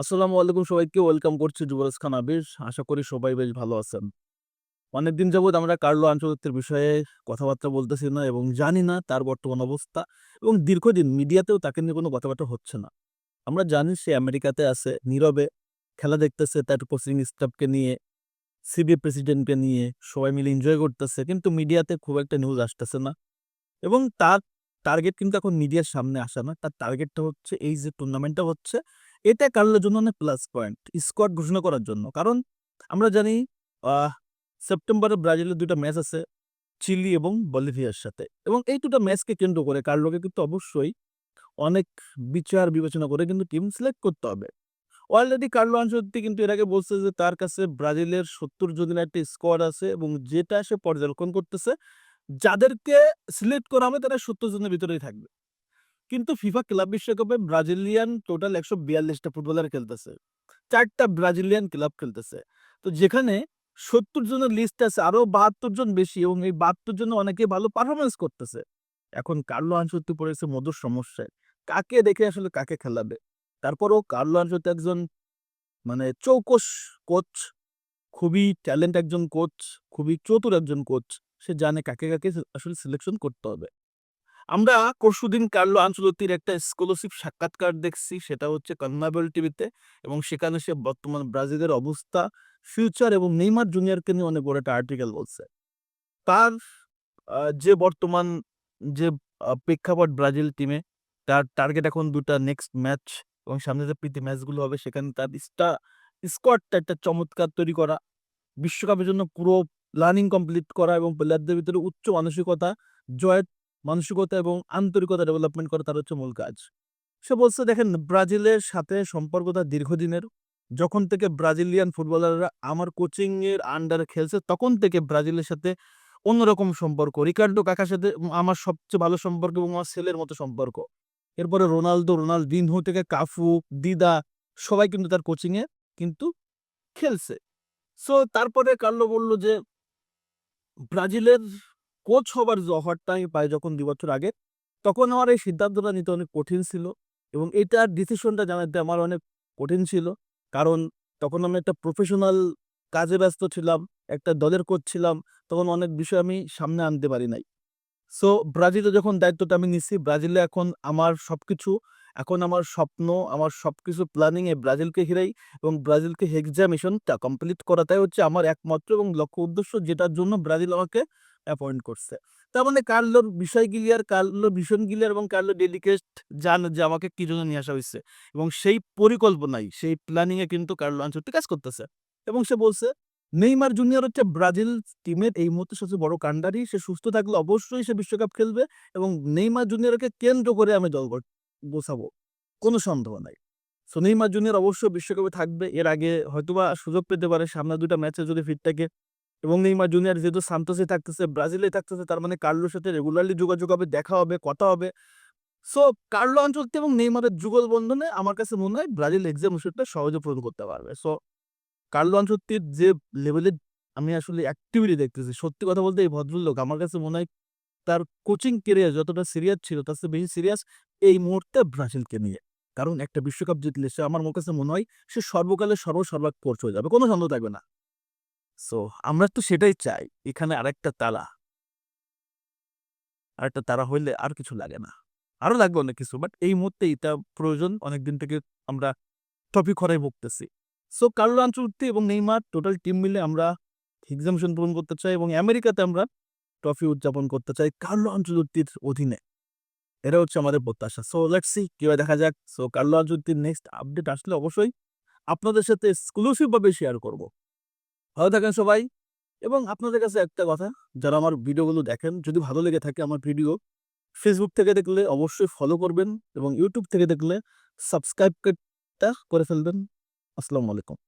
আসসালামু আলাইকুম সবাইকে, ওয়েলকাম করছি যুবরাজ খান আবির। আশা করি সবাই বেশ ভালো আছেন। অনেকদিন যাবৎ আমরা কার্লো আঞ্চলিকের বিষয়ে কথাবার্তা বলতেছি না এবং জানি না তার বর্তমান অবস্থা এবং দীর্ঘদিন মিডিয়াতেও তাকে নিয়ে কোনো কথাবার্তা হচ্ছে না। আমরা জানি সে আমেরিকাতে আছে, নীরবে খেলা দেখতেছে, তার কোচিং স্টাফকে নিয়ে সিবি প্রেসিডেন্টকে নিয়ে, সবাই মিলে এনজয় করতেছে, কিন্তু মিডিয়াতে খুব একটা নিউজ আসতেছে না। এবং তার টার্গেট কিন্তু এখন মিডিয়ার সামনে আসা না। তার টার্গেটটা হচ্ছে, এই যে টুর্নামেন্টটা হচ্ছে, এটা কার্লোর জন্য অনেক প্লাস পয়েন্ট স্কোয়াড ঘোষণা করার জন্য। কারণ আমরা জানি সেপ্টেম্বরে ব্রাজিলের দুটো ম্যাচ আছে, চিলি এবং বলিভিয়ার সাথে। এবং এই দুটো ম্যাচকে কেন্দ্র করে কার্লোকে কিন্তু অবশ্যই অনেক বিচার বিবেচনা করে কিন্তু টিম সিলেক্ট করতে হবে। অলরেডি কার্লো আনচলতি কিন্তু এর আগে বলছে যে, তার কাছে ব্রাজিলের সত্তর জনের একটা স্কোয়াড আছে এবং যেটা সে পর্যবেক্ষণ করতেছে যাদেরকে সিলেক্ট করা হবে তারা সত্তর জনের ভিতরেই থাকবে। কিন্তু ফিফা ক্লাব বিশ্বকাপে ব্রাজিলিয়ান টোটাল একশো বিয়াল্লিশটা ফুটবলার খেলতেছে। চারটা ব্রাজিলিয়ান ক্লাব খেলতেছে। তো যেখানে সত্তর জনের লিস্ট আছে, আরও বাহাত্তর জন বেশি এবং এই বাহাত্তর জন অনেকে ভালো পারফরমেন্স করতেছে। এখন কার্লো আনসত্তি পড়েছে মধুর সমস্যায়। কাকে দেখে আসলে কাকে খেলাবে? তারপরও কার্লো আনসত্তি একজন মানে চৌকস কোচ খুবই ট্যালেন্ট একজন কোচ খুবই চতুর একজন কোচ সে জানে কাকে কাকে আসলে সিলেকশন করতে হবে। আমরা পরশুদিন কার্লো আঞ্চলতির একটা এক্সক্লুসিভ সাক্ষাৎকার দেখছি, সেটা হচ্ছে কন্নাবেল টিভিতে এবং সেখানে সে বর্তমান ব্রাজিলের অবস্থা ফিউচার এবং নেইমার জুনিয়রকে নিয়ে অনেক বড় একটা আর্টিকেল বলছে। তার যে বর্তমান, যে প্রেক্ষাপট ব্রাজিল টিমে তার টার্গেট এখন দুটা নেক্সট ম্যাচ এবং সামনে যে প্রীতি ম্যাচগুলো হবে, সেখানে তার স্টার স্কোয়াডটা একটা চমৎকার তৈরি করা। বিশ্বকাপের জন্য পুরো প্ল্যানিং কমপ্লিট করা এবং প্লেয়ারদের ভিতরে উচ্চ মানসিকতা, জয়ের মানসিকতা এবং আন্তরিকতা ডেভেলপমেন্ট করা তার হচ্ছে মূল কাজ। সে বলছে, দেখেন, ব্রাজিলের সাথে সম্পর্কটা দীর্ঘদিনের। যখন থেকে ব্রাজিলিয়ান ফুটবলাররা আমার কোচিংয়ের আন্ডারে খেলছে, তখন থেকে ব্রাজিলের সাথে অন্যরকম সম্পর্ক। রিকার্ডো কাকার সাথে আমার সবচেয়ে ভালো সম্পর্ক এবং আমার ছেলের মতো সম্পর্ক। এরপরে রোনালদো, রোনালদিনহো থেকে কাফু, দিদা, সবাই কিন্তু তার কোচিংয়ে কিন্তু খেলছে। সো তারপরে কার্লো বলল যে ব্রাজিলের কোচ হবার অফারটা আমি পাই যখন দুই বছর আগে, তখন আমার এই সিদ্ধান্তটা নিতে অনেক কঠিন ছিল এবং এটার ডিসিশনটা জানাতে আমার অনেক কঠিন ছিল। কারণ তখন আমি একটা প্রফেশনাল কাজে ব্যস্ত ছিলাম, একটা দলের কোচ ছিলাম, তখন অনেক বিষয় আমি সামনে আনতে পারি নাই। সো ব্রাজিলে যখন দায়িত্বটা আমি নিচ্ছি ব্রাজিলে এখন আমার সবকিছু এখন আমার স্বপ্ন, আমার সবকিছু প্ল্যানিং এ ব্রাজিলকে ঘিরেই এবং ব্রাজিলকে হেক্সা মিশনটা কমপ্লিট করাটাই হচ্ছে আমার একমাত্র এবং লক্ষ্য উদ্দেশ্য যেটার জন্য ব্রাজিল আমাকে অ্যাপয়েন্ট করছে। তার মানে কার্লোর বিষয় গিলিয়ার কার্লো ভীষণ গিলিয়ার এবং কার্লো ডেলিকেট জান যে আমাকে কি জন্য নিয়ে আসা হয়েছে এবং সেই পরিকল্পনাই সেই প্ল্যানিং এ কিন্তু কার্লো আনচলতি কাজ করতেছে এবং সে বলছে, নেইমার জুনিয়র হচ্ছে ব্রাজিল টিমের এই মুহূর্তে সবচেয়ে বড় কাণ্ডারি, সে সুস্থ থাকলে অবশ্যই সে বিশ্বকাপ খেলবে এবং নেইমার জুনিয়রকে কেন্দ্র করে আমি দল গোছাবো কোনো সন্দেহ নাই। সো জুনিয়র অবশ্য বিশ্বকাপে থাকবে, এর আগে হয়তোবা সুযোগ পেতে পারে সামনে দুটা ম্যাচে যদি ফিট থাকে। এবং নেইমার জুনিয়র যেহেতু সান্তোসে থাকতেছে, ব্রাজিলে থাকতেছে, তার মানে কার্লোর সাথে রেগুলারলি যোগাযোগ হবে, দেখা হবে, কথা হবে। সো কার্লো আঞ্চলতি এবং নেইমারের যুগল বন্ধনে আমার কাছে মনে হয় ব্রাজিল এক্সাম ওষুধটা সহজে পূরণ করতে পারবে। সো কার্লো আঞ্চলতির যে লেভেলের আমি আসলে অ্যাক্টিভিটি দেখতেছি, সত্যি কথা বলতে এই ভদ্রলোক আমার কাছে মনে হয় তার কোচিং কেরিয়ার যতটা সিরিয়াস ছিল, তার চেয়ে বেশি সিরিয়াস এই মুহূর্তে ব্রাজিলকে নিয়ে। কারণ একটা বিশ্বকাপ জিতলে সে আমার কাছে মনে হয় সে সর্বকালের সর্বসর্বাক কোচ হয়ে যাবে, কোনো সন্দেহ থাকবে না। সো আমরা তো সেটাই চাই, এখানে আরেকটা তারা আরেকটা তারা হইলে আর কিছু লাগে না। আরও লাগবে অনেক কিছু বাট এই মুহূর্তে এটা প্রয়োজন, অনেকদিন থেকে আমরা টপিক খরাই ভুগতেছি। সো কার্লো আঞ্চলতি এবং নেইমার টোটাল টিম মিলে আমরা এক্সামিশন পূরণ করতে চাই এবং আমেরিকাতে আমরা ট্রফি উদযাপন করতে চাই কার্লো আঞ্চলতির অধীনে। এটা হচ্ছে আমাদের প্রত্যাশা। সো লেটস সি কীভাবে দেখা যাক। সো কার্লো আঞ্চলতির নেক্সট আপডেট আসলে অবশ্যই আপনাদের সাথে এক্সক্লুসিভ ভাবে শেয়ার করব। ভালো থাকেন সবাই। এবং আপনাদের কাছে একটা কথা, যারা আমার ভিডিওগুলো দেখেন, যদি ভালো লেগে থাকে আমার ভিডিও ফেসবুক থেকে দেখলে অবশ্যই ফলো করবেন এবং ইউটিউব থেকে দেখলে সাবস্ক্রাইব করে ফেলবেন। আসসালামু আলাইকুম।